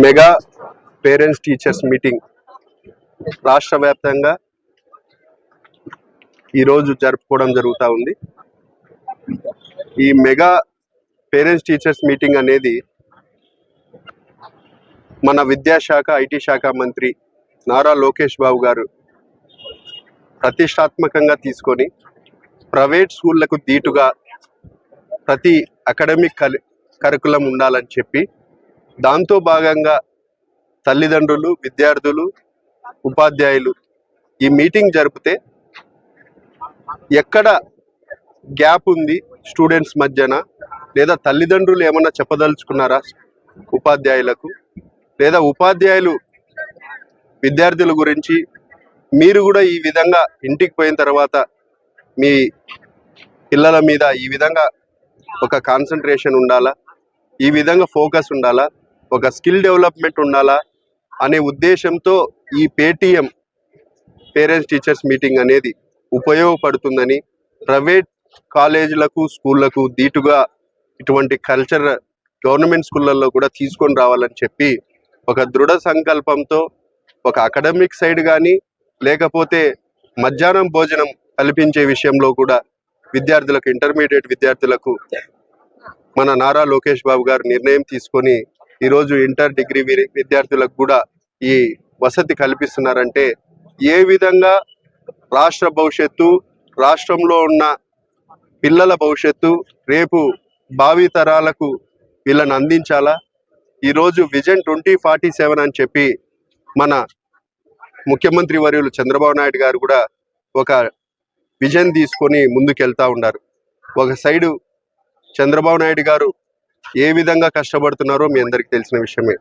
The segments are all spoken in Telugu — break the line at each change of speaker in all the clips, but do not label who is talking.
మెగా పేరెంట్స్ టీచర్స్ మీటింగ్ రాష్ట్ర వ్యాప్తంగా ఈరోజు జరుపుకోవడం జరుగుతూ ఉంది. ఈ మెగా పేరెంట్స్ టీచర్స్ మీటింగ్ అనేది మన విద్యాశాఖ ఐటీ శాఖ మంత్రి నారా లోకేష్ బాబు గారు ప్రతిష్టాత్మకంగా తీసుకొని ప్రైవేట్ స్కూళ్ళకు దీటుగా ప్రతి అకాడమిక్ కలి కరికులం ఉండాలని చెప్పి దాంతో భాగంగా తల్లిదండ్రులు విద్యార్థులు ఉపాధ్యాయులు ఈ మీటింగ్ జరిపితే ఎక్కడ గ్యాప్ ఉంది స్టూడెంట్స్ మధ్యన? లేదా తల్లిదండ్రులు ఏమన్నా చెప్పదలుచుకున్నారా ఉపాధ్యాయులకు? లేదా ఉపాధ్యాయులు విద్యార్థుల గురించి మీరు కూడా ఈ విధంగా ఇంటికి పోయిన తర్వాత మీ పిల్లల మీద ఈ విధంగా ఒక కాన్సన్ట్రేషన్ ఉండాలా? ఈ విధంగా ఫోకస్ ఉండాలా? ఒక స్కిల్ డెవలప్మెంట్ ఉండాలా అనే ఉద్దేశంతో ఈ పేటిఎం పేరెంట్స్ టీచర్స్ మీటింగ్ అనేది ఉపయోగపడుతుందని ప్రైవేట్ కాలేజీలకు స్కూళ్ళకు దీటుగా ఇటువంటి కల్చర్ గవర్నమెంట్ స్కూళ్ళల్లో కూడా తీసుకొని రావాలని చెప్పి ఒక దృఢ సంకల్పంతో ఒక అకాడమిక్ సైడ్ కానీ లేకపోతే మధ్యాహ్నం భోజనం కల్పించే విషయంలో కూడా విద్యార్థులకు ఇంటర్మీడియట్ విద్యార్థులకు మన నారా లోకేష్ బాబు గారు నిర్ణయం తీసుకొని ఈరోజు ఇంటర్ డిగ్రీ విద్యార్థులకు కూడా ఈ వసతి కల్పిస్తున్నారంటే ఏ విధంగా రాష్ట్ర భవిష్యత్తు రాష్ట్రంలో ఉన్న పిల్లల భవిష్యత్తు రేపు భావి తరాలకు వీళ్ళని అందించాలా? ఈరోజు విజన్ ట్వంటీ ఫార్టీ సెవెన్ అని చెప్పి మన ముఖ్యమంత్రి వర్యులు చంద్రబాబు నాయుడు గారు కూడా ఒక విజన్ తీసుకొని ముందుకెళ్తా ఉన్నారు. ఒక సైడు చంద్రబాబు నాయుడు గారు ఏ విధంగా కష్టపడుతున్నారో మీ అందరికీ తెలిసిన విషయమే.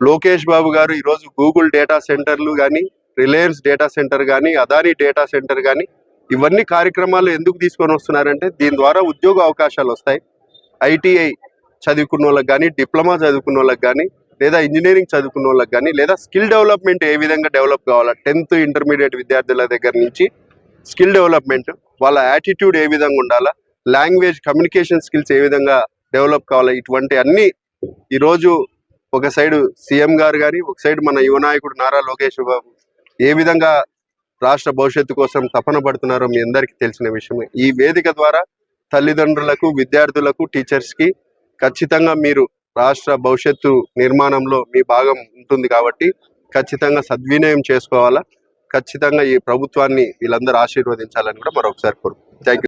లోకేష్ బాబు గారు ఈరోజు గూగుల్ డేటా సెంటర్లు కానీ రిలయన్స్ డేటా సెంటర్ కానీ అదానీ డేటా సెంటర్ కానీ ఇవన్నీ కార్యక్రమాలు ఎందుకు తీసుకొని వస్తున్నారంటే దీని ద్వారా ఉద్యోగ అవకాశాలు వస్తాయి. ఐటీఐ చదువుకున్న వాళ్ళకి కానీ డిప్లొమా చదువుకున్న వాళ్ళకి కానీ లేదా ఇంజనీరింగ్ చదువుకున్న వాళ్ళకి కానీ లేదా స్కిల్ డెవలప్మెంట్ ఏ విధంగా డెవలప్ కావాలా టెన్త్ ఇంటర్మీడియట్ విద్యార్థుల దగ్గర నుంచి స్కిల్ డెవలప్మెంట్ వాళ్ళ యాటిట్యూడ్ ఏ విధంగా ఉండాలా లాంగ్వేజ్ కమ్యూనికేషన్ స్కిల్స్ ఏ విధంగా డెవలప్ కావాలా. ఇటువంటి అన్ని ఈరోజు ఒక సైడ్ సీఎం గారు కానీ ఒక సైడ్ మన యువ నాయకుడు నారా లోకేష్ బాబు ఏ విధంగా రాష్ట్ర భవిష్యత్తు కోసం తపన పడుతున్నారో మీ అందరికీ తెలిసిన విషయమే. ఈ వేదిక ద్వారా తల్లిదండ్రులకు విద్యార్థులకు టీచర్స్కి ఖచ్చితంగా మీరు రాష్ట్ర భవిష్యత్తు నిర్మాణంలో మీ భాగం ఉంటుంది కాబట్టి ఖచ్చితంగా సద్వినియోగం చేసుకోవాలా. ఖచ్చితంగా ఈ ప్రభుత్వాన్ని వీళ్ళందరూ ఆశీర్వదించాలని కూడా మరొకసారి కోరు థ్యాంక్